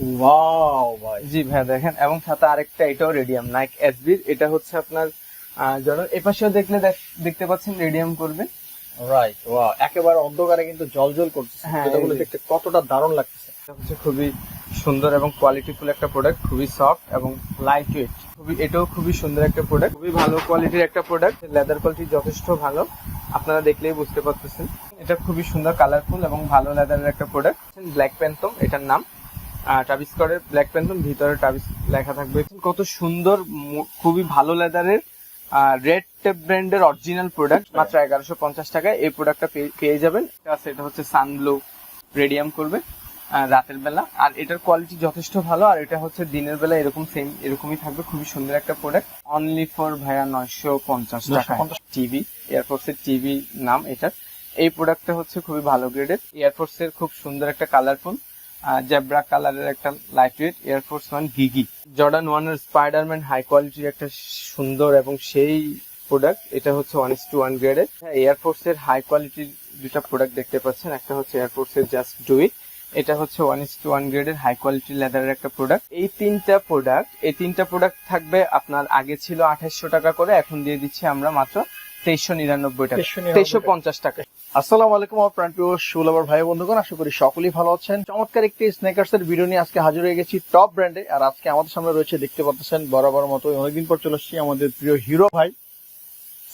Wow ভাই জি ভাইয়া দেখেন এবং সাথে আরেকটা এটাও রেডিয়াম নাইক এসবির এটা হচ্ছে আপনার আহ, এপাশেও দেখলে দেখ- দেখতে পাচ্ছেন রেডিয়াম করবে। রাইট ওয়াও একেবারে অন্ধকারে কিন্তু জলজল করতেছে। হ্যাঁ, যেটাগুলো দেখতে কতটা দারুণ লাগতেছে। এটা হচ্ছে খুবই সুন্দর এবং কোয়ালিটিফুল একটা প্রোডাক্ট খুবই সফট এবং লাইট ওয়েট খুবই এটাও খুবই সুন্দর একটা প্রোডাক্ট খুবই ভালো কোয়ালিটির একটা প্রোডাক্ট লেদার কোয়ালিটি যথেষ্ট ভালো আপনারা দেখলেই বুঝতে পারতেছেন। এটা খুবই সুন্দর কালারফুল এবং ভালো লেদারের একটা প্রোডাক্ট ব্ল্যাক প্যান্থম এটার নাম। টাবিস করের ব্ল্যাক প্যান্থম ভিতরে টাবিস লেখা থাকবে। কত সুন্দর খুবই ভালো লেদারের রেড টেপ ব্র্যান্ডের অরিজিনাল প্রোডাক্ট মাত্র এগারোশো পঞ্চাশ টাকায় এই প্রোডাক্টটা পেয়ে যাবেন। এটা হচ্ছে সানব্লু রেডিয়াম করবে রাতের বেলা। আর এটার কোয়ালিটি যথেষ্ট ভালো আর এটা হচ্ছে দিনের বেলা এরকম সেম এরকমই থাকবে খুবই সুন্দর একটা প্রোডাক্ট অনলি ফর ভাইয়া নয়শো পঞ্চাশ টাকা টিভি এয়ারফোর্স এর টিভি নাম এটার। এই প্রোডাক্টটা হচ্ছে খুবই ভালো গ্রেডের এয়ারফোর্স এর খুব সুন্দর একটা কালারফুল জেব্রা কালারের একটা light weight Air Force one গিগি Jordan ওয়ানের স্পাইডারম্যান হাই কোয়ালিটির একটা সুন্দর এবং সেই প্রোডাক্ট এটা হচ্ছে ওয়ান ইস টু ওয়ান গ্রেডের এয়ারফোর্স এর হাই কোয়ালিটির দুটা প্রোডাক্ট দেখতে পাচ্ছেন। একটা হচ্ছে এয়ারফোর্স এর জাস্ট ডু ইট এটা হচ্ছে ওয়ান ইস টু ওয়ান গ্রেডের হাই কোয়ালিটি লেদারের একটা প্রোডাক্ট এই তিনটা প্রোডাক্ট এই তিনটা প্রোডাক্ট থাকবে আপনার আগে ছিল আঠাশশো টাকা করে এখন দিয়ে দিচ্ছি আমরা মাত্র তেইশশো নিরানব্বই টাকা। 2399 তেইশশো পঞ্চাশ টাকা। আসসালামু আলাইকুম, আমার প্রাণপ্রিয় সুলভার ভাই বন্ধুগণ, আশা করি সকলেই ভালো আছেন। চমৎকার একটি স্নেকার্স এর ভিডিও নিয়ে আজকে হাজির হয়ে গেছি টপ ব্র্যান্ডে, আর আজকে আমাদের সামনে রয়েছে, দেখতে পাচ্ছেন, বরাবর মতো অনেকদিন পর চলে এসেছি আমাদের প্রিয় হিরো ভাই,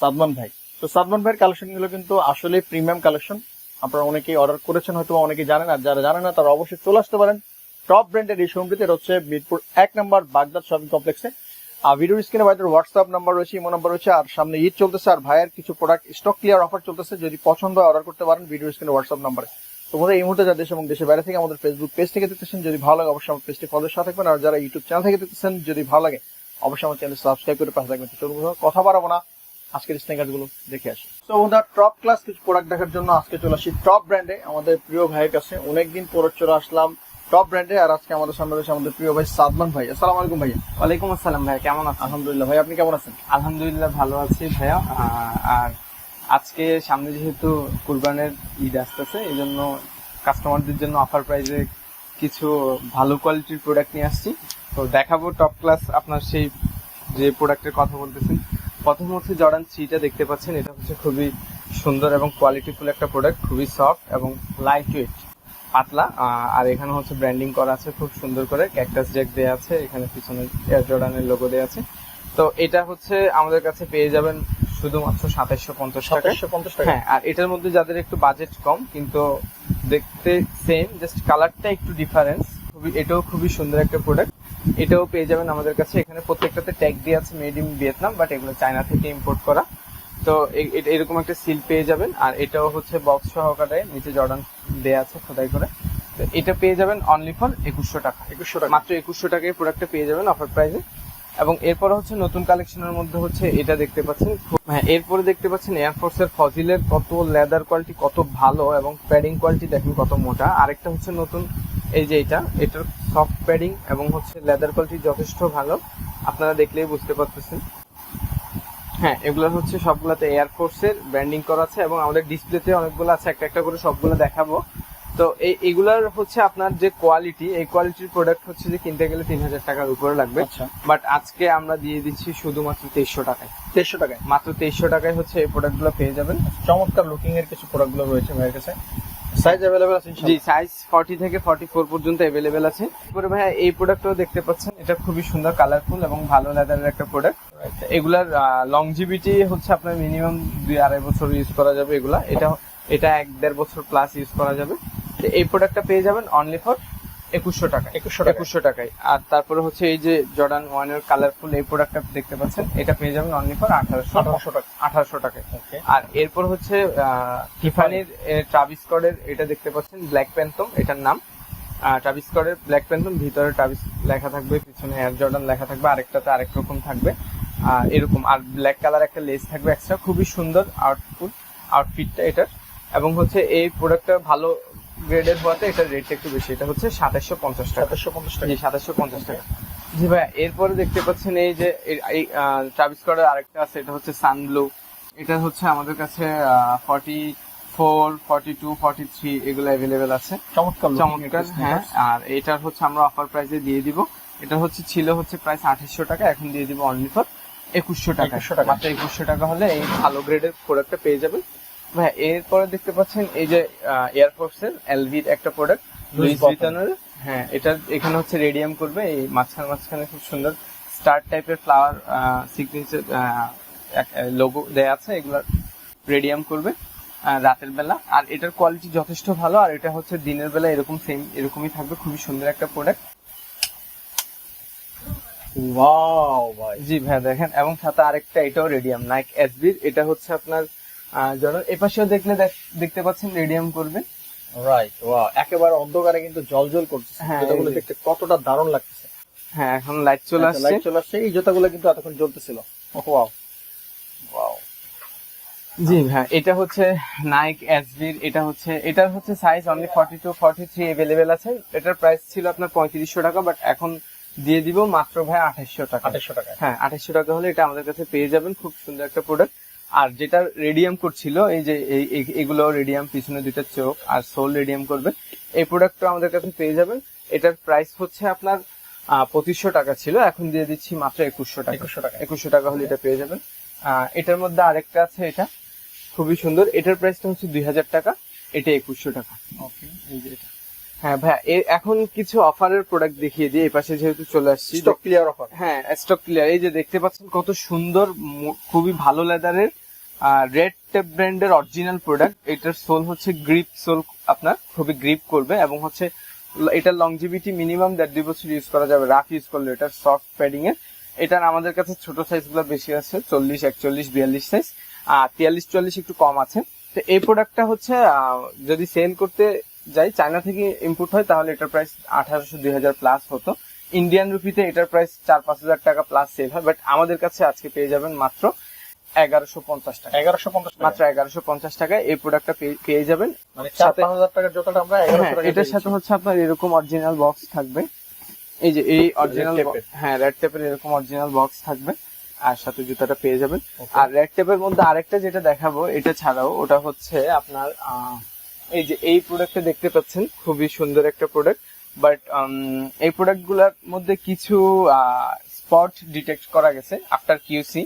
সাদমান ভাই। তো সাদমান ভাইয়ের কালেকশনগুলো কিন্তু আসলে প্রিমিয়াম কালেকশন। আপনারা অনেকেই অর্ডার করেছেন হয়তো বা অনেকেই জানেন, আর যারা জানেন না, তারা অবশ্যই চলে আসতে পারেন। টপ ব্র্যান্ডের এই শোরুমটিতে হচ্ছে মিরপুর এক নম্বর বাগদাদ শপিং কমপ্লেক্সে আর ভিডিওর স্ক্রিনে ভাইদের হোয়াটসঅ্যাপ নাম্বার রয়েছে, ইমো নাম্বার রয়েছে, আর সামনে ঈদ চলতেছে, আর ভাইয়ের কিছু প্রোডাক্ট স্টক ক্লিয়ার অফার চলতেছে, যদি পছন্দ হয় অর্ডার করতে পারেন ভিডিওর স্ক্রিনে হোয়াটসঅ্যাপ নাম্বারে তোমরা এই মুহূর্তে যা দেশ এবং দেশের বাইরে থেকে আমাদের ফেসবুক পেজ থেকে দেখতেছেন, যদি ভালো লাগে অবশ্যই আমার পেজটি ফলো সাথে থাকবেন, আর যারা ইউটিউব চ্যানেল থেকে দেখতেছেন, যদি ভালো লাগে অবশ্যই আমার চ্যানেল সাবস্ক্রাইব করে পাশে থাকবেন। চলুন কথা বাড়াবো না, আজকের স্নেকারগুলো দেখে আসি। তো বন্ধুরা টপ ক্লাস কিছু প্রোডাক্ট দেখার জন্য আজকে চলে আসি টপ ব্র্যান্ডে আমাদের প্রিয় ভাইয়ের কাছে। অনেকদিন পরে চলে আসলাম টপ ব্র্যান্ডে আর আজকে আমাদের সামনে রয়েছে আমাদের প্রিয় ভাই সাদমান ভাই। আসসালামু আলাইকুম ভাইয়া। ওয়ালাইকুম আসসালাম ভাইয়া কেমন আছেন? আলহামদুলিল্লাহ ভাই আপনি কেমন আছেন? আলহামদুলিল্লাহ ভালো আছি ভাইয়া। আর আজকে সামনে যেহেতু কুরবানের ঈদ আসতেছে এই জন্য কাস্টমারদের জন্য অফার প্রাইসে কিছু ভালো কোয়ালিটির প্রোডাক্ট নিয়ে আসছি। তো দেখাবো টপ ক্লাস আপনার সেই যে প্রোডাক্টের কথা বলতেছেন। প্রথম হচ্ছে জর্ডান থ্রিটা দেখতে পাচ্ছেন এটা হচ্ছে খুবই সুন্দর এবং কোয়ালিটিফুল একটা প্রোডাক্ট খুবই সফট এবং লাইট ওয়েট পাতলা আর এখানে হচ্ছে ব্র্যান্ডিং করা আছে খুব সুন্দর করে। ক্যাকটাস জ্যাক দেওয়া আছে এখানে পিছনে এয়ার জর্ডানের লোগো দেওয়া আছে। তো এটা হচ্ছে আমাদের কাছে পেয়ে যাবেন শুধুমাত্র সাতাইশশো পঞ্চাশ সাতাশশো পঞ্চাশ টাকা হ্যাঁ আর এটার মধ্যে যাদের একটু বাজেট কম কিন্তু দেখতে সেম জাস্ট কালারটা একটু ডিফারেন্স খুবই এটাও খুবই সুন্দর একটা প্রোডাক্ট এটাও পেয়ে যাবেন আমাদের কাছে। এখানে প্রত্যেকটাতে ট্যাগ দিয়ে আছে মেড ইন ভিয়েতনাম বাট এগুলো চায়না থেকে ইম্পোর্ট করা। তো এরকম একটা সিল পেয়ে যাবেন। আর এটাও হচ্ছে বক্স সহকারে নিচে জর্ডান দেয়া আছে খোদাই করে। তো এটা পেয়ে যাবেন অনলি ফর একুশশো টাকা। একুশশো টাকা। মাত্র একুশশো টাকায় প্রোডাক্টটা পেয়ে যাবেন অফার প্রাইসে এবং এরপর হচ্ছে নতুন কালেকশনের মধ্যে হচ্ছে এটা দেখতে পাচ্ছেন। হ্যাঁ এরপরে দেখতে পাচ্ছেন এয়ারফোর্স এর ফজিলের কত লেদার কোয়ালিটি কত ভালো এবং প্যাডিং কোয়ালিটি দেখেন কত মোটা। আরেকটা হচ্ছে নতুন এই যে এটা এটার সফট প্যাডিং এবং হচ্ছে লেদার কোয়ালিটি যথেষ্ট ভালো। আপনারা দেখলেই বুঝতে পারতেছেন। হ্যাঁ এগুলো হচ্ছে সবগুলোতে এয়ারফোর্স এর ব্র্যান্ডিং করা আছে এবং আমাদের ডিসপ্লেতে অনেকগুলো আছে একটা একটা করে সবগুলো দেখাবো। তো এই এগুলার হচ্ছে আপনার যে কোয়ালিটি এই কোয়ালিটির প্রোডাক্ট হচ্ছে যে কিনতে গেলে তিন হাজার টাকার উপরে লাগবে। আচ্ছা। বাট আজকে আমরা দিয়ে দিচ্ছি শুধুমাত্র তেইশশো টাকায়। দেড়শো টাকায়? মাত্র তেইশশো টাকায় হচ্ছে এই প্রোডাক্টগুলো পেয়ে যাবেন। চমৎকার লুকিং এর কিছু প্রোডাক্টগুলো রয়েছে ভাইয়ের কাছে। সাইজ অ্যাভেলেবেল আছে জি সাইজ ফর্টি থেকে ফর্টি ফোর পর্যন্ত অ্যাভেলেবেল আছে। এরপরে ভাইয়া এই প্রোডাক্টটাও দেখতে পাচ্ছেন এটা খুবই সুন্দর কালারফুল এবং ভালো লেদারের একটা প্রোডাক্ট এগুলার লংজিভিটি হচ্ছে আপনার মিনিমাম দুই আড়াই বছর ইউজ করা যাবে এগুলা। এটা এটা এক দেড় বছর প্লাস ইউজ করা যাবে। তো এই প্রোডাক্টটা পেয়ে যাবেন অনলি ফর একুশশো টাকা। 2100 টাকায়। একুশশো টাকায়। আর তারপরে হচ্ছে এই যে জর্ডান ওয়ানের কালারফুল এই প্রোডাক্টটা দেখতে পাচ্ছেন এটা পেয়ে যাবেন অনলি ফর আঠারোশো আঠারোশো টাকা। আঠারোশো টাকায়। আর এরপর হচ্ছে টিফানির ট্রাভিস স্কটের এটা দেখতে পাচ্ছেন ব্ল্যাক প্যান্থম এটার নাম। ট্রাভিস স্কটের ব্ল্যাক প্যান্থম ভিতরে ট্রাভিস লেখা থাকবে পিছনে এয়ার জর্ডান লেখা থাকবে আরেকটাতে আরেক রকম থাকবে। আহ, এরকম। আর ব্ল্যাক কালার একটা লেস থাকবে এক্সট্রা খুবই সুন্দর আউটপুট আউটফিটটা এটার। এবং হচ্ছে এই প্রোডাক্টটা ভালো গ্রেডের হওয়াতে এটার রেটটা একটু বেশি। এটা হচ্ছে সাতাশশো পঞ্চাশ টাকা। সাতাশশো পঞ্চাশ টাকা। সাতাশশো পঞ্চাশ টাকা। জি ভাইয়া এরপরে দেখতে পাচ্ছেন এই যে এই- ট্রাভিস স্কটের আরেকটা আছে এটা হচ্ছে সানব্লু এটা হচ্ছে আমাদের কাছে forty four forty two forty three এগুলো অ্যাভেলেবেল আছে। চমৎকার চমৎকার হ্যাঁ। আর এটার হচ্ছে আমরা অফার প্রাইসে দিয়ে দিব। এটা হচ্ছে ছিল হচ্ছে প্রাইস আঠাশশো টাকা এখন দিয়ে দিব অনলি ফর একুশশো টাকা। 2100 টাকা। মাত্র একুশশো টাকা হলে এই ভালো গ্রেডের প্রোডাক্টটা পেয়ে যাবেন। ভাই এরপরে দেখতে পাচ্ছেন এই যে এয়ারফোর্স এর এলভির একটা প্রোডাক্ট লুইস। ভিতনের হ্যাঁ এটা এখানে হচ্ছে রেডিয়াম করবে এই মাঝখানে মাঝখানে খুব সুন্দর স্টার টাইপের ফ্লাওয়ার সিগনেচার লোগো দেয়া আছে এগুলো রেডিয়াম করবে রাতের বেলা। আর এটার কোয়ালিটি যথেষ্ট ভালো আর এটা হচ্ছে দিনের বেলা এরকম সেম এরকমই থাকবে খুবই সুন্দর একটা প্রোডাক্ট ওয়াও ভাই জি ভাই দেখেন এবং সাথে আরেকটা এটাও রেডিয়াম নাইক এসবির এটা হচ্ছে আপনার যেন এপাশেও দেখলে দেখতে পাচ্ছেন রেডিয়াম করবে। রাইট ওয়াও একেবারে অন্ধকারে কিন্তু জলজল করতেছে। হ্যাঁ, জুতাগুলো দেখতে কতটা দারুণ লাগতেছে। হ্যাঁ এখন লাইট চলে আসছে। light চলে আসছে। এই জুতাগুলো কিন্তু এতক্ষণ জ্বলতেছিল। ওয়াও ওয়াও জি হ্যাঁ এটা হচ্ছে নাইক এসবির এটা হচ্ছে এটার হচ্ছে size only forty two forty three available আছে। এটার প্রাইস ছিল আপনার পঁয়ত্রিশশো টাকা বাট এখন দিয়ে দিব মাত্র ভাই আঠাশশো টাকা। আঠাশশো টাকা। হ্যাঁ আঠাশশো টাকা হলে এটা আমাদের কাছে পেয়ে যাবেন খুব সুন্দর একটা প্রোডাক্ট আর যেটা রেডিয়াম করছিল এই যে এগুলো রেডিয়াম পিছনে দুইটা চোখ আর সোল রেডিয়াম করবে এই প্রোডাক্টটা আমাদের কাছে পেয়ে যাবেন। এটার প্রাইস হচ্ছে আপনার পঁচিশশো টাকা ছিল এখন দিয়ে দিচ্ছি মাত্র একুশশো টাকা। 2100 টাকা। একুশশো টাকা হলে এটা পেয়ে যাবেন। এটার মধ্যে আরেকটা আছে এটা খুবই সুন্দর। এটার প্রাইসটা হচ্ছে দুই হাজার টাকা এটা একুশশো টাকা। ওকে এই যে এটা। হ্যাঁ ভাই এখন কিছু অফারের প্রোডাক্ট দেখিয়ে দিই। এই পাশে যেহেতু চলে আসছি স্টক ক্লিয়ার অফার হ্যাঁ স্টক ক্লিয়ার এই যে দেখতে পাচ্ছেন কত সুন্দর খুবই ভালো লেদারের রেড টেপ ব্র্যান্ডের অরিজিনাল প্রোডাক্ট এটার সোল হচ্ছে গ্রিপ সোল আপনার খুবই গ্রিপ করবে এবং হচ্ছে ল- এটার লংজিভিটি মিনিমাম দেড় দুই বছর ইউজ করা যাবে। রাফ ইউজ করলে এটার সফট প্যাডিং এর। এটার আমাদের কাছে ছোট সাইজগুলো বেশি আছে চল্লিশ একচল্লিশ বিয়াল্লিশ সাইজ আর তিয়াল্লিশ চুয়াল্লিশ একটু কম আছে। তো এই প্রোডাক্টটা হচ্ছে যদি সেল করতে যাই চায়না থেকে ইম্পোর্ট হয় তাহলে এটার প্রাইস আঠারোশো দুই হাজার প্লাস হতো। ইন্ডিয়ান রুপিতে এটার প্রাইস চার পাঁচ হাজার টাকা প্লাস সেল হয় বাট আমাদের কাছে আজকে পেয়ে যাবেন মাত্র এগারোশো পঞ্চাশ টাকা। এগারোশো পঞ্চাশ মাত্র এগারোশো পঞ্চাশ টাকায় এই প্রোডাক্টটা পেয়ে যাবেন। মানে চার পাঁচ হাজার টাকার জুতাটা আমরা হ্যাঁ এটার সাথে হচ্ছে আপনার এরকম অরিজিনাল বক্স থাকবে। এই যে এই অরিজিনাল হ্যাঁ রেড টেপের এরকম অরিজিনাল বক্স থাকবে। আর সাথে জুতাটা পেয়ে যাবেন। আর রেড টেপের মধ্যে আরেকটা যেটা দেখাবো এটা ছাড়াও ওটা হচ্ছে আপনার আহ, এই যে এই প্রোডাক্টটা দেখতে পাচ্ছেন খুবই সুন্দর একটা প্রোডাক্ট বাট এই প্রোডাক্টগুলার মধ্যে কিছু স্পট ডিটেক্ট করা গেছে আফটার কিউসি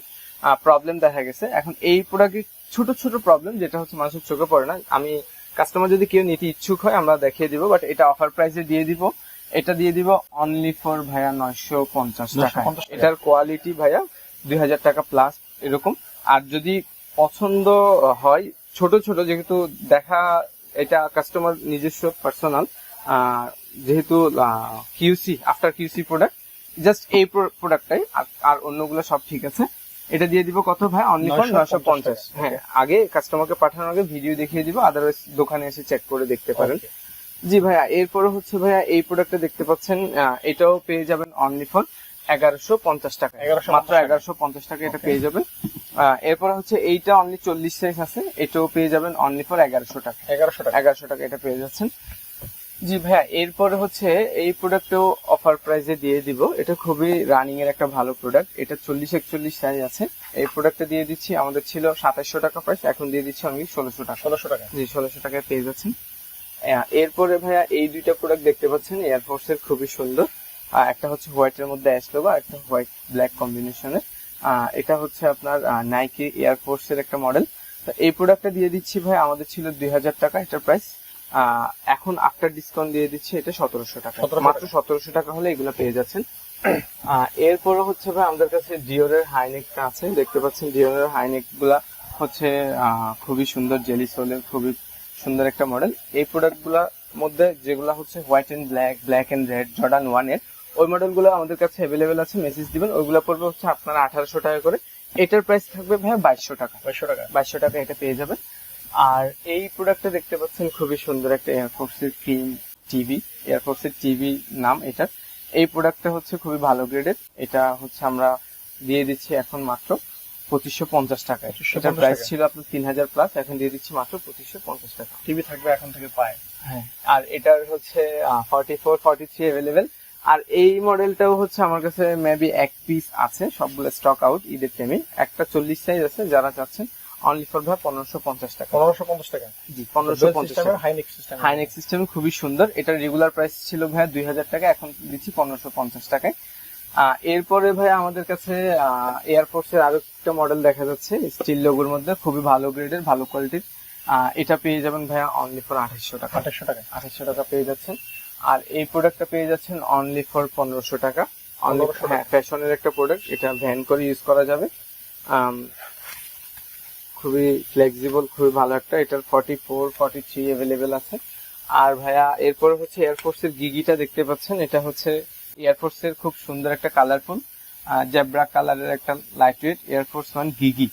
প্রবলেম দেখা গেছে। এখন এই প্রোডাক্টের ছোট ছোট প্রবলেম যেটা হচ্ছে মানুষের চোখে পড়ে না। আমি কাস্টমার যদি কেউ নিতে ইচ্ছুক হয় আমরা দেখিয়ে দিব বাট এটা অফার প্রাইসে দিয়ে দিব। এটা দিয়ে দিব অনলি ফর ভাইয়া নয়শো পঞ্চাশ টাকা। এটার কোয়ালিটি ভাইয়া দুই হাজার টাকা প্লাস এরকম। আর যদি পছন্দ হয় ছোট ছোট যেহেতু দেখা এটা কাস্টমার নিজস্ব পার্সোনাল যেহেতু QC after QC product just এই প্রোডাক্টটাই আর অন্যগুলো সব ঠিক আছে। এটা দিয়ে দিব কত ভাই? অনলি ফর 950 নয়শো পঞ্চাশ। হ্যাঁ আগে কাস্টমারকে পাঠানোর আগে ভিডিও দেখিয়ে দিব আদারওয়াইজ দোকানে এসে চেক করে দেখতে পারেন। জি ভাইয়া এরপরে হচ্ছে ভাইয়া এই প্রোডাক্টটা দেখতে পাচ্ছেন এটাও পেয়ে যাবেন অনলি ফর এগারোশো পঞ্চাশ টাকা মাত্র। এগারোশো পঞ্চাশ টাকা এটা পেয়ে যাবেন। এরপরে হচ্ছে এইটা অনলি চল্লিশ সাইজ আছে। এটাও পেয়ে যাবেন অনলি ফর এগারোশো টাকা। এগারোশো টাকা। এগারোশো টাকা এটা পেয়ে যাচ্ছেন। জি ভাইয়া এরপরে হচ্ছে এই প্রোডাক্টও অফার প্রাইসে দিয়ে দিব। এটা খুবই রানিং এর একটা ভালো প্রোডাক্ট এটা চল্লিশ একচল্লিশ সাইজ আছে। এই প্রোডাক্টটা দিয়ে দিচ্ছি আমাদের ছিল সাতাশশো টাকা প্রাইস এখন দিয়ে দিচ্ছি অনলি ষোলোশো টাকা। ষোলোশো টাকা। জি ষোলোশো টাকায় পেয়ে যাচ্ছেন। এরপরে ভাইয়া এই দুইটা প্রোডাক্ট দেখতে পাচ্ছেন এয়ারফোর্স এর খুবই সুন্দর। একটা হচ্ছে হোয়াইট এর মধ্যে অ্যাশ লোগো একটা হোয়াইট ব্ল্যাক কম্বিনেশনের এটা হচ্ছে আপনার নাইকি এয়ারফোর্স এর একটা মডেল তো এই প্রোডাক্টটা দিয়ে দিচ্ছি ভাই আমাদের ছিল দুই হাজার টাকা এটার প্রাইস এখন আফটার ডিসকাউন্ট দিয়ে দিচ্ছি এটা সতেরোশো টাকা। মাত্র সতেরোশো টাকা হলে এগুলো পেয়ে যাচ্ছেন। এরপরে হচ্ছে ভাই আমাদের কাছে ডিওর ডিওরের হাইনেকটা আছে। দেখতে পাচ্ছেন ডিওরের হাইনেকগুলা হচ্ছে খুবই সুন্দর জেলি সোলের খুবই সুন্দর একটা মডেল এই প্রোডাক্টগুলার মধ্যে যেগুলা হচ্ছে white and black black and red Jordan ওয়ানের। ওই মডেলগুলো আমাদের কাছে অ্যাভেলেবেল আছে মেসেজ দিবেন। ওইগুলো পড়বে হচ্ছে আপনার আঠারোশো টাকা করে। এটার প্রাইস থাকবে ভাই বাইশশো টাকা। বাইশশো টাকা। বাইশশো টাকা এটা পেয়ে যাবেন। আর এই প্রোডাক্টটা দেখতে পাচ্ছেন খুবই সুন্দর একটা এয়ারফোর্সের ক্রিম টিভি এয়ারফোর্সের টিভি নাম এটা। এই প্রোডাক্টটা হচ্ছে খুবই ভালো গ্রেডের এটা হচ্ছে আমরা দিয়ে দিচ্ছি এখন মাত্র পঁচিশশো পঞ্চাশ টাকা। 2550 এটার প্রাইস ছিল আপনার তিন হাজার প্লাস এখন দিয়ে দিচ্ছি মাত্র পঁচিশশো পঞ্চাশ টাকা। টিভি থাকবে এখন থেকে পায়। হ্যাঁ। আর এটার হচ্ছে forty four forty three available আর এই মডেলটাও হচ্ছে আমার কাছে মেবি এক পিস আছে সবগুলো স্টক আউট ঈদের টাইমে একটা চল্লিশ সাইজ আছে যারা চাচ্ছেন অনলি ফর ভাই পনেরোশো পঞ্চাশ টাকা। পনেরোশো পঞ্চাশ টাকা? জি পনেরোশো পঞ্চাশ টাকা। হাইনেক সিস্টেম হাইনেক সিস্টেম খুবই সুন্দর। এটার রেগুলার প্রাইস ছিল ভাইয়া দুই হাজার টাকা এখন দিচ্ছি পনেরোশো পঞ্চাশ টাকায়। আহ, এরপরে ভাই আমাদের কাছে এয়ারফোর্স এর আরও একটা মডেল দেখা যাচ্ছে স্টিল লোগোর মধ্যে খুবই ভালো গ্রেডের ভালো কোয়ালিটির এটা পেয়ে যাবেন ভাইয়া অনলি ফর আঠাশশো টাকা। আঠাশশো টাকা আঠাশশো টাকা পেয়ে যাচ্ছেন। আর এই প্রোডাক্টটা পেয়ে যাচ্ছেন অনলি ফর পনেরোশো টাকা। অনলি হ্যাঁ ফ্যাশনের একটা প্রোডাক্ট এটা ভ্যান করে ইউজ করা যাবে। খুবই ফ্লেক্সিবল খুবই ভালো একটা। এটার forty four forty three available আছে। আর ভাইয়া এরপরে হচ্ছে এয়ারফোর্সের গিগিটা দেখতে পাচ্ছেন। এটা হচ্ছে এয়ারফোর্সের খুব সুন্দর একটা কালারফুল জেব্রা কালারের একটা light weight Air Force one গিগি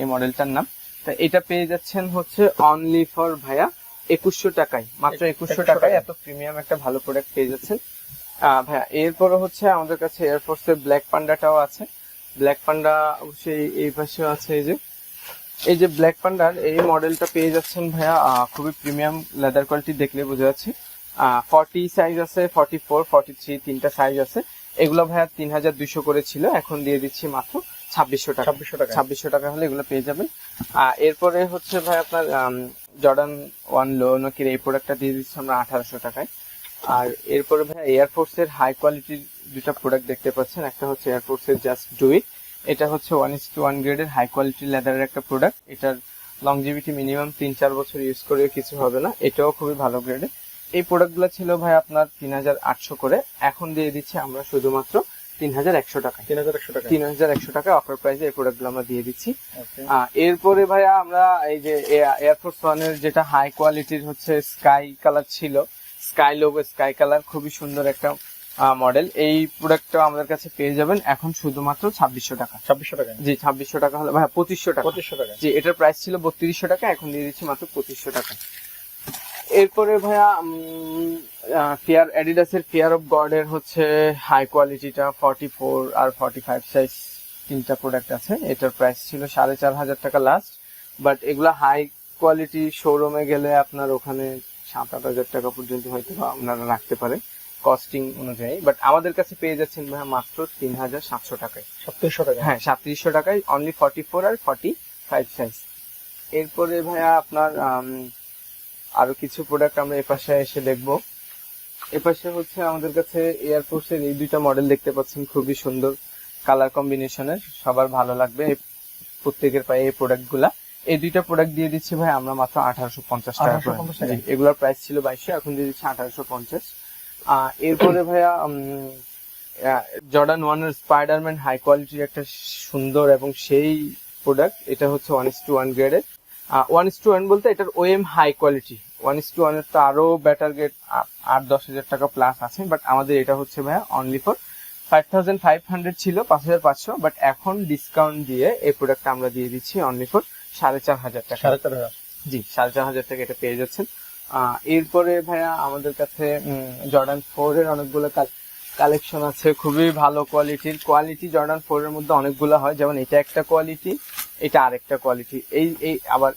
এই মডেলটার নাম। তা এটা পেয়ে যাচ্ছেন হচ্ছে অনলি ফর ভাইয়া একুশশো টাকায় মাত্র একুশশো টাকায়। এত প্রিমিয়াম একটা ভালো প্রোডাক্ট পেয়ে যাচ্ছেন। ভাইয়া এরপরে হচ্ছে আমাদের কাছে এয়ারফোর্সের ব্ল্যাক পান্ডাটাও আছে। ব্ল্যাক পান্ডা অবশ্যই এই পাশেও আছে এই যে। এই যে ব্ল্যাক পান্ডার এই মডেলটা পেয়ে যাচ্ছেন ভাইয়া খুবই প্রিমিয়াম লেদার কোয়ালিটি দেখলে বোঝা যাচ্ছে। ফর্টি সাইজ আছে ফর্টি ফোর ফর্টি থ্রি তিনটা সাইজ আছে। এগুলো ভাইয়া তিন হাজার দুইশো করে ছিল এখন দিয়ে দিচ্ছি মাত্র ছাব্বিশশো টাকা। ছাব্বিশশো টাকা ছাব্বিশশো টাকা হলে এগুলো পেয়ে যাবেন। এরপরে হচ্ছে ভাই আপনার জর্ডান ওয়ান লো নাকি এই প্রোডাক্টটা দিয়ে দিচ্ছি আমরা আঠারোশো টাকায়। আর এরপরে ভাই এয়ারফোর্স এর হাই কোয়ালিটির দুটা প্রোডাক্ট দেখতে পাচ্ছেন। একটা হচ্ছে এয়ারফোর্স এর জাস্ট ডু ইট এটা হচ্ছে ওয়ান ইস টু ওয়ান গ্রেডের হাই কোয়ালিটি লেদারের একটা প্রোডাক্ট এটার লংজিভিটি মিনিমাম তিন চার বছর ইউজ করে কিছু হবে না। এটাও খুবই ভালো গ্রেডের এই প্রোডাক্টগুলো ছিল ভাই আপনার তিন হাজার আটশো করে। এখন দিয়ে দিচ্ছি আমরা শুধুমাত্র তিন হাজার একশো টাকা তিন হাজার একশো টাকা তিন হাজার একশো টাকা অফার প্রাইসে এই প্রোডাক্টগুলো আমরা দিয়ে দিচ্ছি। এরপরে ভাইয়া আমরা এই যে এয়ারফোর্স ওয়ানের যেটা হাই কোয়ালিটির হচ্ছে স্কাই কালার ছিল স্কাই লোগো স্কাই কালার খুবই সুন্দর একটা মডেল এই প্রোডাক্টটা আমাদের কাছে পেয়ে যাবেন এখন শুধুমাত্র ছাব্বিশশো টাকা। ছাব্বিশশো টাকা জি ছাব্বিশশো টাকা হলে ভাইয়া পঁচিশশো টাকা। পঁচিশশো টাকা জি এটার প্রাইস ছিল বত্রিশশো টাকা এখন দিয়ে দিচ্ছি মাত্র পঁচিশশো টাকা। এরপরে ভাইয়া ফিয়ার অ্যাডিডাসের ফিয়ার অফ গড এর হচ্ছে হাই কোয়ালিটিটা ফর্টি ফোর আর ফর্টি ফাইভ সাইজ তিনটা প্রোডাক্ট আছে। এটার প্রাইস ছিল সাড়ে চার হাজার টাকা লাস্ট বাট এগুলা হাই কোয়ালিটি শোরুমে গেলে আপনার ওখানে সাত আট হাজার টাকা পর্যন্ত হয়তো আপনারা রাখতে পারে কস্টিং অনুযায়ী। বাট আমাদের কাছে পেয়ে যাচ্ছেন ভাইয়া মাত্র তিন হাজার সাতশো টাকায়। সত্তরশো টাকা হ্যাঁ সাতত্রিশশো টাকায় অনলি ফর্টি ফোর আর ফর্টি ফাইভ সাইজ এরপরে ভাইয়া আপনার আরও কিছু প্রোডাক্ট আমরা এপাশে এসে দেখব। এপাশে হচ্ছে আমাদের কাছে এয়ারফোর্স এর এই দুইটা মডেল দেখতে পাচ্ছেন খুবই সুন্দর কালার কম্বিনেশনের সবার ভালো লাগবে প্রত্যেকের পায়ে এই প্রোডাক্টগুলা। এই দুইটা প্রোডাক্ট দিয়ে দিচ্ছি ভাই আমরা মাত্র আঠারোশো পঞ্চাশ টাকা করে। 1850 টাকা? জি, এগুলোর প্রাইস ছিল বাইশশো এখন দিয়ে দিচ্ছি আঠারোশো পঞ্চাশ। এরপরে ভাইয়া জর্ডান ওয়ান স্পাইডারম্যান হাই কোয়ালিটির একটা সুন্দর এবং সেই প্রোডাক্ট এটা হচ্ছে ওয়ান ইস টু ওয়ান গ্রেডের ওয়ান ইস টু ওয়ান বলতে এটার OEM high quality one is two ওয়ানের তো আরও বেটার গ্রেড আট দশ হাজার টাকা প্লাস আছে বাট আমাদের এটা হচ্ছে ভাইয়া only for five thousand five hundred ছিল পাঁচ হাজার পাঁচশো বাট এখন ডিসকাউন্ট দিয়ে এই প্রোডাক্টটা আমরা দিয়ে দিচ্ছি অনলি ফর সাড়ে চার হাজার টাকা। সাড়ে চার হাজার? জি সাড়ে চার হাজার টাকা এটা পেয়ে যাচ্ছেন। এরপরে ভাইয়া আমাদের কাছে জর্ডান ফোর এর অনেকগুলো কালেকশন আছে খুবই ভালো কোয়ালিটির কোয়ালিটি জর্ডান ফোর এর মধ্যে অনেকগুলো হয় যেমন এটা একটা কোয়ালিটি এটা আরেকটা কোয়ালিটি এই এই আবার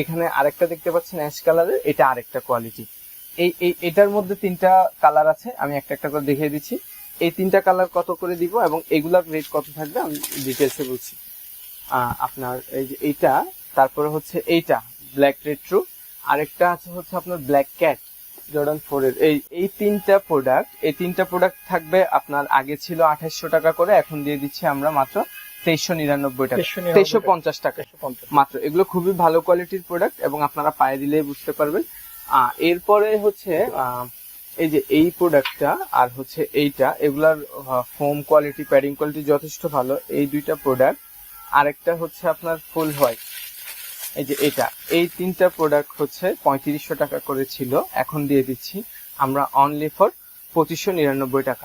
এখানে আরেকটা দেখতে পাচ্ছেন অ্যাশ কালারের এটা আরেকটা কোয়ালিটি। এই এই, এটার মধ্যে তিনটা কালার আছে, আমি একটা একটা করে দেখিয়ে দিচ্ছি। এই তিনটা কালার কত করে দিব এবং এগুলার রেট কত থাকবে আমি ডিটেলসে বলছি। আপনার এই যে এইটা, তারপরে হচ্ছে এইটা ব্ল্যাক রেট্রো আরেকটা আছে হচ্ছে আপনার ব্ল্যাক ক্যাট জর্ডান ফোর এর। এই এই তিনটা প্রোডাক্ট এই তিনটা প্রোডাক্ট থাকবে আপনার আগে ছিল আঠাশশো টাকা করে, এখন দিয়ে দিচ্ছি আমরা মাত্র তেইশশো নিরানব্বই টাকা 2399 তেইশশো পঞ্চাশ টাকা। মাত্র। এগুলো খুবই ভালো কোয়ালিটির প্রোডাক্ট এবং আপনারা পায়ে দিলেই বুঝতে পারবেন। এরপরে হচ্ছে এই যে এই প্রোডাক্টটা আর হচ্ছে এইটা এগুলার ফোম কোয়ালিটি প্যাডিং কোয়ালিটি যথেষ্ট ভালো। এই দুইটা প্রোডাক্ট আরেকটা হচ্ছে আপনার ফুল হোয়াইট এই যে এটা। এই তিনটা প্রোডাক্ট হচ্ছে পঁয়ত্রিশশো টাকা করে ছিল। এখন দিয়ে দিচ্ছি। আমরা অনলি ফর পঁচিশশো নিরানব্বই টাকা।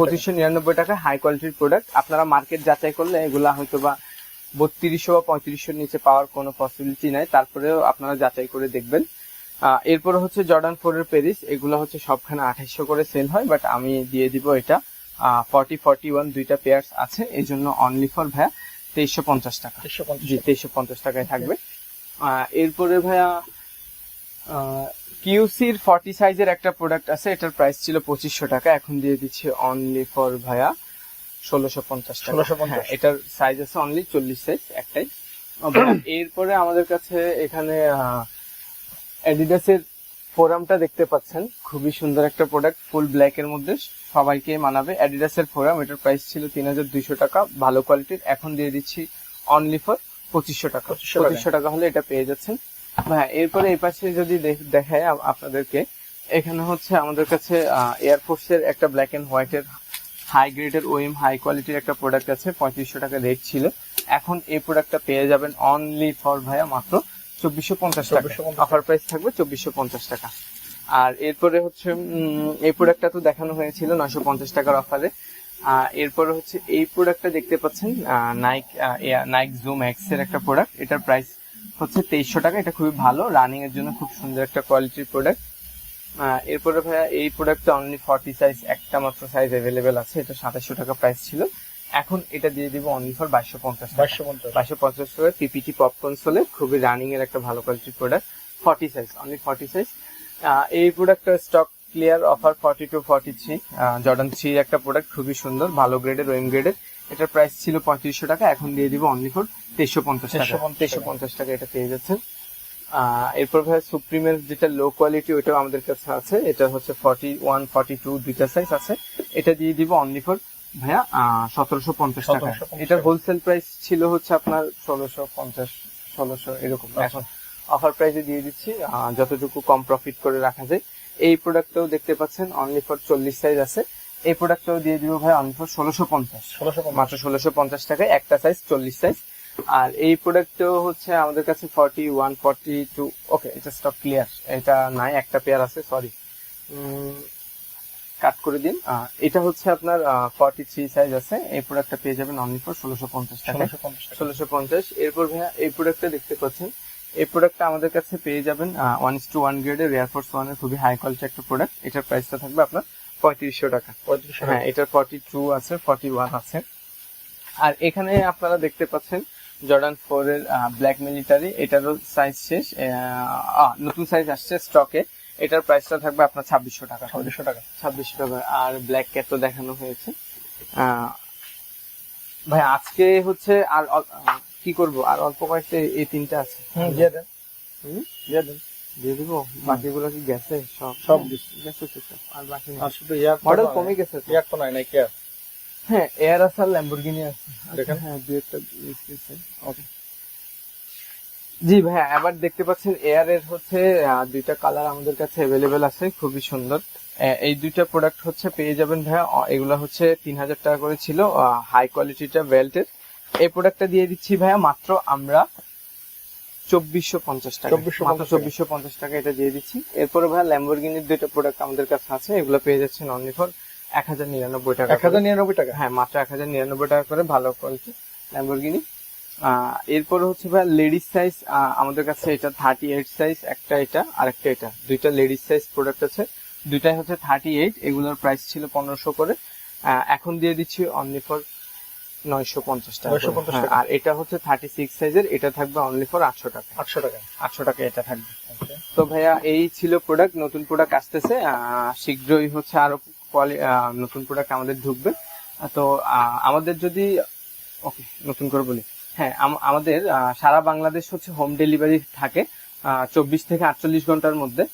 পঁচিশশো নিরানব্বই টাকা। হাই কোয়ালিটির প্রোডাক্ট আপনারা মার্কেট যাচাই করলে এগুলা হয়তো বা বত্রিশশো বা পঁয়ত্রিশশোর নিচে পাওয়ার কোনো পসিবিলিটি নাই। তারপরেও আপনারা যাচাই করে দেখবেন। এরপরে হচ্ছে জর্ডান ফোর এর পেরিস এগুলো হচ্ছে সবখানে আঠাইশশো করে সেল হয় বাট আমি দিয়ে দিব এটা। ফর্টি ফর্টি ওয়ান দুইটা পেয়ার্স আছে। এই জন্য অনলি ফর ভাইয়া তেইশশো পঞ্চাশ টাকা। তেইশশো পঞ্চাশ জি তেইশশো পঞ্চাশ টাকায় থাকবে। এরপরে ভাইয়া কিউসির ফর্টি সাইজের একটা প্রোডাক্ট আছে এটার প্রাইস ছিল পঁচিশশো টাকা এখন দিয়ে দিচ্ছে অনলি ফর ভায়া ষোলোশো পঞ্চাশ টাকা। 1650 হ্যাঁ, এটার সাইজ আছে অনলি চল্লিশ সাইজ একটাই। এরপরে আমাদের কাছে এখানে অ্যাডিডাসের ফোরামটা দেখতে পাচ্ছেন। খুবই সুন্দর একটা প্রোডাক্ট ফুল ব্ল্যাক এর মধ্যে সবাইকে মানাবে। অ্যাডিডাসের ফোরাম এটার প্রাইস ছিল তিন হাজার দুইশো টাকা ভালো কোয়ালিটির এখন দিয়ে দিচ্ছি অনলি ফর পঁচিশশো টাকা। 2500 টাকা। পঁচিশশো টাকা হলে এটা পেয়ে যাচ্ছেন। হ্যাঁ এরপরে এই পাশে যদি দেখ- দেখায় আপনাদেরকে এখানে হচ্ছে আমাদের কাছে এয়ারফোর্সের একটা ব্ল্যাক এন্ড হোয়াইটের হাই গ্রেডের ওএম হাই কোয়ালিটির একটা প্রোডাক্ট আছে পঁয়ত্রিশশো টাকা রেট ছিল। এখন এই প্রোডাক্টটা পেয়ে যাবেন অনলি ফর ভাইয়া মাত্র চব্বিশশো পঞ্চাশ টাকা। অফার প্রাইস থাকবে চব্বিশশো পঞ্চাশ টাকা। আর এরপরে হচ্ছে এই প্রোডাক্টটা তো দেখানো হয়েছিল নয়শো পঞ্চাশ টাকার অফারে এরপরে হচ্ছে এই প্রোডাক্টটা দেখতে পাচ্ছেন নাইক নাইক জুম এক্সের একটা প্রোডাক্ট এটার প্রাইস হচ্ছে তেইশশো টাকা। এটা খুবই ভালো। রানিং এর জন্য খুব সুন্দর একটা কোয়ালিটির প্রোডাক্ট এরপরে ভাইয়া এই প্রোডাক্টটা অনলি ফর্টি সাইজ একটা মাত্র সাইজ অ্যাভেলেবেল আছে। এটা সাতাশশো টাকা প্রাইস ছিল। এখন এটা দিয়ে দিব অনলি ফর বাইশশো পঞ্চাশ টাকা। বাইশশো পঞ্চাশ। টাকা পিপিটি পপ কনসোলে খুবই রানিং এর একটা ভালো কোয়ালিটির product forty size only forty size এই প্রোডাক্টটার stock clear offer forty two forty three Jordan three একটা প্রোডাক্ট খুবই সুন্দর। ভালো গ্রেডের ওয়েম গ্রেডের এটার প্রাইস ছিল পঁয়ত্রিশশো টাকা এখন দিয়ে দিব অনলি ফর তেইশশো পঞ্চাশ টাকা। তেইশশো পঞ্চাশ টাকা। এটা পেয়ে যাচ্ছেন। এরপর ভাই সুপ্রিমের যেটা লো কোয়ালিটি ওইটাও আমাদের কাছে আছে। এটা হচ্ছে ফর্টি ওয়ান ফর্টি টু দুইটা সাইজ আছে। এটা দিয়ে দিব অনলি ফর ভাইয়া সতেরোশো পঞ্চাশ টাকা। 1750 এটার হোলসেল প্রাইস ছিল হচ্ছে আপনার ষোলোশো পঞ্চাশ ষোলোশো এরকম। আচ্ছা। এখন অফার প্রাইসে দিয়ে দিচ্ছি যতটুকু কম প্রফিট করে রাখা যায়। এই প্রোডাক্টটাও দেখতে পাচ্ছেন অনলি ফর চল্লিশ সাইজ আছে। এই প্রোডাক্টটাও দিয়ে দিব ভাই ফর ষোলোশো পঞ্চাশ। ষোলোশো মাত্র ষোলোশো পঞ্চাশ টাকায় একটা সাইজ চল্লিশ সাইজ আর এই প্রোডাক্টও হচ্ছে আমাদের কাছে forty one forty two okay এটা স্টক ক্লিয়ার এটা নাই একটা পেয়ার আছে সরি কাট করে দিন। এটা হচ্ছে আপনার ফর্টি থ্রি সাইজ আছে। এই প্রোডাক্টটা পেয়ে যাবেন অনলি ফর ষোলোশো পঞ্চাশ টাকা। ষোলোশো পঞ্চাশ। এরপর ভাইয়া এই প্রোডাক্টটা দেখতে পাচ্ছেন। এই প্রোডাক্টটা আমাদের কাছে পেয়ে যাবেন ওয়ান ইস টু ওয়ান গ্রেডের এয়ারফোর্স ওয়ানের খুবই হাই কোয়ালিটি একটা প্রোডাক্ট এটার প্রাইসটা থাকবে আপনার পঁয়ত্রিশশো টাকা। হ্যাঁ এটার ফর্টি টু আছে ফর্টি ওয়ান আছে। আর এখানে আপনারা দেখতে পাচ্ছেন জর্ডান ফোর এর ব্ল্যাক মিলিটারি এটারও সাইজ শেষ নতুন সাইজ আসছে স্টকে এটার প্রাইসটা থাকবে আপনার ছাব্বিশশো টাকা। ছাব্বিশশো টাকা। ছাব্বিশশো টাকা। আর ব্ল্যাক ক্যাট তো দেখানো হয়েছে। ভাই আজকে হচ্ছে আর কি করব? আর অল্প কয়েকটা এই তিনটা আছে। দিয়ে দেন? দিয়ে দেন। দিয়ে দিব? বাকিগুলো কি গেছে? সব? সব হ্যাঁ, গেছে। আর বাকি আর শুধু ইয়ার মডেল কমে গেছে তো। নাই নাই কি আর হ্যাঁ এয়ার আছে আর ল্যাম্বরগিনি আছে। দেখেন। হ্যাঁ দু একটা ওকে জি ভাই এবার দেখতে পাচ্ছেন এয়ার এর হচ্ছে দুইটা কালার আমাদের কাছে অ্যাভেলেবেল আছে খুবই সুন্দর। এই দুইটা প্রোডাক্ট হচ্ছে পেয়ে যাবেন ভাইয়া এগুলো হচ্ছে তিন হাজার টাকা করে ছিল হাই কোয়ালিটিটা বেল্টের এই প্রোডাক্টটা দিয়ে দিচ্ছি ভাইয়া মাত্র আমরা চব্বিশশো পঞ্চাশ টাকা। 2450 মাত্র চব্বিশশো পঞ্চাশ। টাকা এটা দিয়ে দিচ্ছি। এরপরে ভাইয়া ল্যাম্বরগিনির দুইটা প্রোডাক্ট আমাদের কাছে আছে এগুলো পেয়ে যাচ্ছেন অনলি ফর এক হাজার নিরানব্বই টাকা এক হাজার নিরানব্বই টাকা? হ্যাঁ মাত্র এক হাজার নিরানব্বই টাকা করে ভালো কোয়ালিটি ল্যাম্বরগিনি এরপরে হচ্ছে ভাই লেডিস সাইজ আমাদের কাছে এটা থার্টি এইট সাইজ একটা এটা আর একটা এটা। দুইটা লেডিস সাইজ প্রোডাক্ট আছে। দুইটাই হচ্ছে থার্টি এইট এগুলোর প্রাইস ছিল পনেরোশো করে। এখন দিয়ে দিচ্ছি অনলি ফর নয়শো পঞ্চাশ টাকা হ্যাঁ, আর এটা হচ্ছে থার্টি সিক্স সাইজের এটা থাকবে অনলি ফর আটশো টাকা। আটশো টাকা। আটশো টাকা এটা থাকবে। তো ভাইয়া এই ছিল প্রোডাক্ট নতুন প্রোডাক্ট আসতেছে আহ, শীঘ্রই হচ্ছে আরও কোয়ালি- আহ, নতুন প্রোডাক্ট আমাদের ঢুকবে। আহ, তো আহ, আমাদের যদি ওকে নতুন করে বলি। হ্যাঁ আম- আমাদের আহ, সারা বাংলাদেশ হচ্ছে হোম ডেলিভারি থাকে চব্বিশ থেকে আটচল্লিশ ঘণ্টার মধ্যে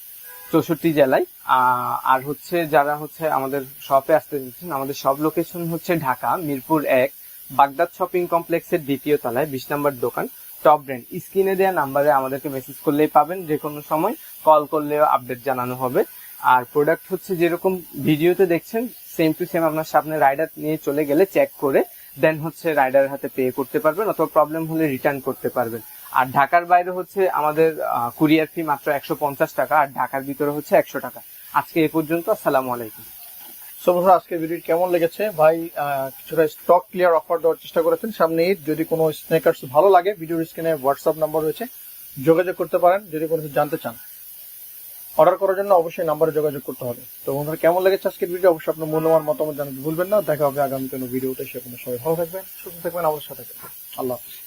চৌষট্টি জেলায়। আহ, আর হচ্ছে যারা হচ্ছে আমাদের শপে আসতে দিচ্ছেন আমাদের সব লোকেশন হচ্ছে ঢাকা মিরপুর এক বাগদাদ শপিং কমপ্লেক্সের দ্বিতীয় তলায়, বিশ নম্বর দোকান টপ ব্র্যান্ড স্ক্রিনে দেওয়া নাম্বারে আমাদেরকে মেসেজ করলেই পাবেন যে কোনো সময় কল করলেও আপডেট জানানো হবে। আর প্রোডাক্ট হচ্ছে যেরকম ভিডিওতে দেখছেন সেম টু সেম আপনার সামনে রাইডার নিয়ে চলে গেলে চেক করে দেন হচ্ছে রাইডার হাতে পে করতে পারবেন অথবা প্রবলেম হলে রিটার্ন করতে পারবেন। আর ঢাকার বাইরে হচ্ছে আমাদের কুরিয়ার ফি মাত্র একশো পঞ্চাশ টাকা, আর ঢাকার ভিতরে হচ্ছে একশো টাকা। আজকে এ পর্যন্ত, আসসালামু আলাইকুম। সো ভিডিও কেমন লেগেছে? ভাই কিছুটা স্টক ক্লিয়ার অফার দেওয়ার চেষ্টা করেছেন। সামনে যদি কোনো স্নেকার্স ভালো লাগে ভিডিওর স্ক্রিনে হোয়াটসঅ্যাপ নাম্বার রয়েছে, যোগাযোগ করতে পারেন। যদি কোনো কিছু জানতে চান অর্ডার করার জন্য অবশ্যই নাম্বারে যোগাযোগ করতে হবে। তো, বন্ধুরা, কেমন লেগেছে আজকের ভিডিও অবশ্যই আপনার মূল্যবান মতামত জানাতে ভুলবেন না। দেখা হবে আগামী কোনো ভিডিওতে সে কোনো সবাই ভালো থাকবেন, সুস্থ থাকবেন, আমাদের সাথে আল্লাহ হাফিজ।